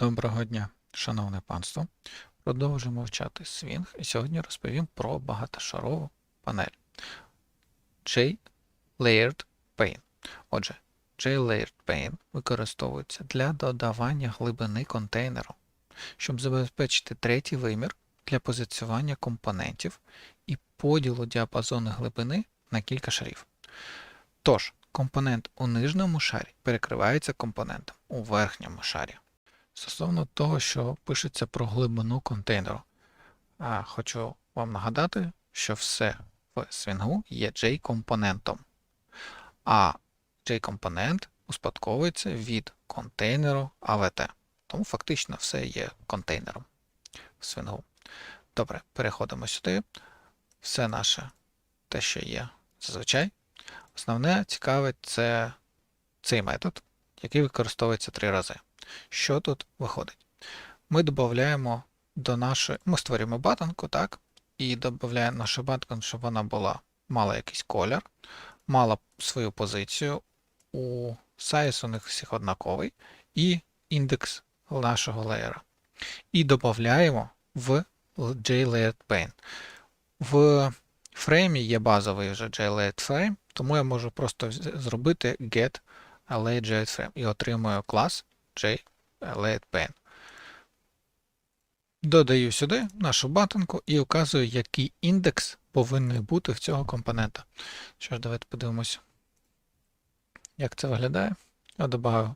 Доброго дня, шановне панство. Продовжуємо вчати Swing і сьогодні розповім про багатошарову панель J-Layered Pane. Отже, J-Layered Pane використовується для додавання глибини контейнеру, щоб забезпечити третій вимір для позиціювання компонентів і поділу діапазону глибини на кілька шарів. Тож, компонент у нижньому шарі перекривається компонентом у верхньому шарі. Стосовно того, що пишеться про глибину контейнеру, а, хочу вам нагадати, що все в свінгу є J-компонентом, а J-компонент успадковується від контейнеру AVT. Тому фактично все є контейнером в свінгу. Добре, переходимо сюди. Все наше те, що є зазвичай. Основне цікавить це цей метод, який використовується три рази. Що тут виходить? Ми додаємо до нашої. Ми створюємо батонку, так? І додаємо нашу батонку, щоб вона була, мала якийсь колір, мала свою позицію. У size у них всіх однаковий, і індекс нашого леєра. І додаємо в JLayered. В фреймі є базовий вже JLayered тому я можу просто зробити get layered і отримую клас JLayered Додаю сюди нашу батонку і указую, який індекс повинен бути в цього компонента. Що ж, давайте подивимося, як це виглядає. Я додаю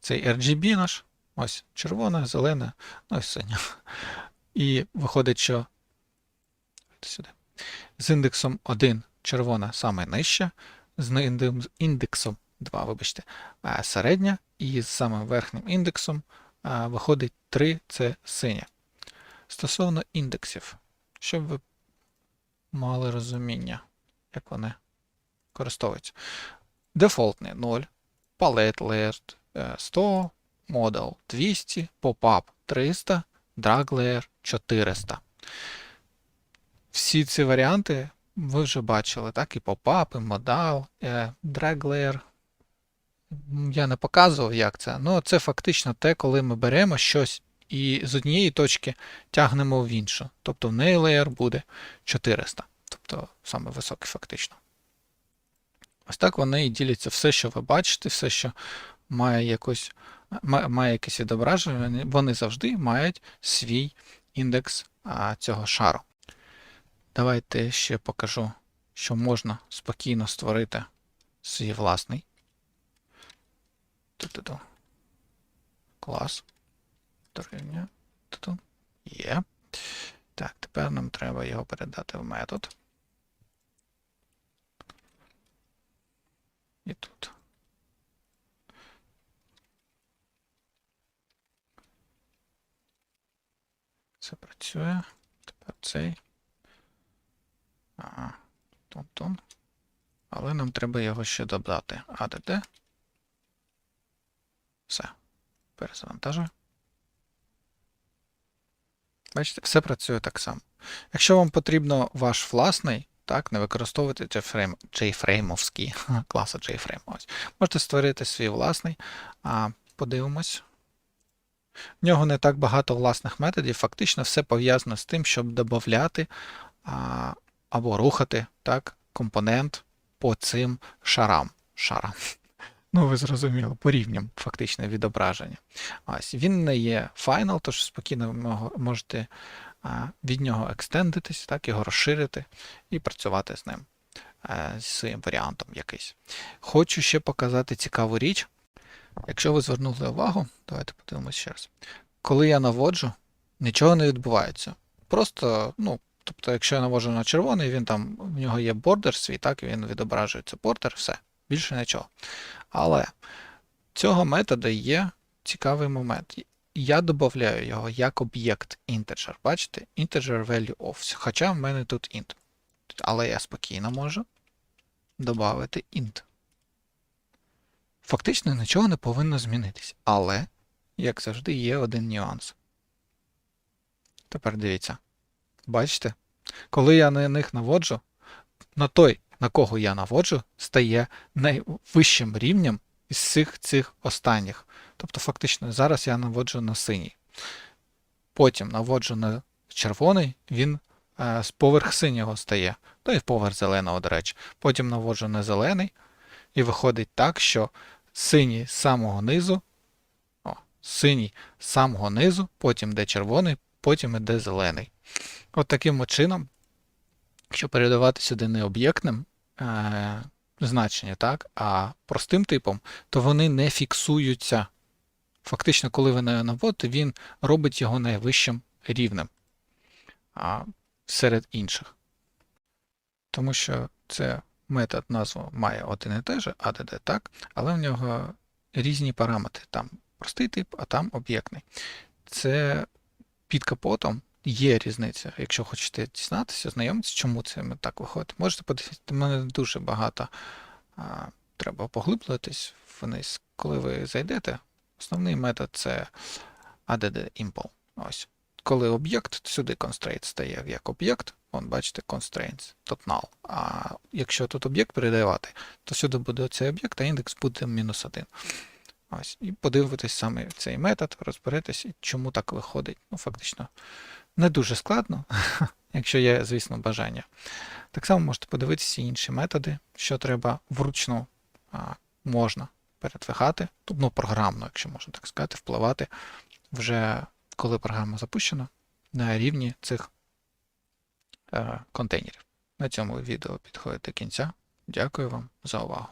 цей RGB наш. Ось червоне, зелене, ну і синє. І виходить, що сюди. з індексом 1 червона саме нижча, з індексом 2, вибачте, середня, і з самим верхнім індексом а, виходить 3 це синя. Стосовно індексів, щоб ви мали розуміння, як вони користуються. Дефолтний 0, Palette Layered е, 100, Model 200, Pop-up 300, Drag Layer 400. Всі ці варіанти ви вже бачили, так? І Pop-up, і е, Drag Layer. Я не показував, як це. Ну, це фактично те, коли ми беремо щось і з однієї точки тягнемо в іншу. Тобто в неї layer буде 400. Тобто саме високий фактично. Ось так вони і діляться все, що ви бачите, все, що має якось, має якесь відображення, вони завжди мають свій індекс цього шару. Давайте ще покажу, що можна спокійно створити свій власний. Ту-ту-ту. Клас. Дорівнює. Ту-ту. Є. Так, тепер нам треба його передати в метод. І тут. Це працює. Тепер цей. Ага. Тун-тун. Але нам треба його ще додати. ADD. Все. Перезавантажую. Бачите, все працює так само. Якщо вам потрібно ваш власний, так, не використовуйте JFrame, JFrame-овський, класа JFrame. Ось. Можете створити свій власний. А, подивимось. В нього не так багато власних методів. Фактично все пов'язано з тим, щоб додати або рухати так, компонент по цим шарам. шарам. Ну, ви зрозуміли, по рівням фактично відображення. Ось, він не є final, тож спокійно ви можете від нього екстендитись, так, його розширити і працювати з ним, е, зі своїм варіантом якийсь. Хочу ще показати цікаву річ. Якщо ви звернули увагу, давайте подивимось ще раз. Коли я наводжу, нічого не відбувається. Просто, ну, тобто, якщо я наводжу на червоний, він там, в нього є бордер свій, так, він відображується бордер, все, більше нічого. Але цього методу є цікавий момент. Я додаю його як об'єкт integer. Бачите? Integer value of. Хоча в мене тут int. Але я спокійно можу додати int. Фактично нічого не повинно змінитись. Але, як завжди, є один нюанс. Тепер дивіться. Бачите? Коли я на них наводжу, на той, на кого я наводжу, стає найвищим рівнем із всіх цих останніх. Тобто, фактично, зараз я наводжу на синій. Потім наводжу на червоний, він е, з поверх синього стає, то і поверх зеленого, до речі. Потім наводжу на зелений, і виходить так, що синій з самого низу, о, синій з самого низу, потім йде червоний, потім йде зелений. От таким чином, якщо передавати сюди не об'єктним е, значення, так, а простим типом, то вони не фіксуються. Фактично, коли ви не наводите, він робить його найвищим рівнем а, серед інших. Тому що це метод назву має один і те же, ADD, так, але в нього різні параметри. Там простий тип, а там об'єктний. Це під капотом є різниця. Якщо хочете дізнатися, знайомитися, чому це так виходить. Можете подивитися, мене дуже багато а, треба поглиблюватись вниз. Коли ви зайдете, основний метод це add impl. Ось. Коли об'єкт, сюди constraint стає як об'єкт, вон бачите, constraints, тут null. А якщо тут об'єкт передавати, то сюди буде цей об'єкт, а індекс буде мінус 1. Ось. І подивитесь саме цей метод, розберетесь, чому так виходить. Ну, фактично, не дуже складно, якщо є, звісно, бажання. Так само можете подивитися інші методи, що треба вручну можна передвигати, ну, програмно, якщо можна так сказати, впливати вже коли програма запущена на рівні цих е, контейнерів. На цьому відео підходить до кінця. Дякую вам за увагу.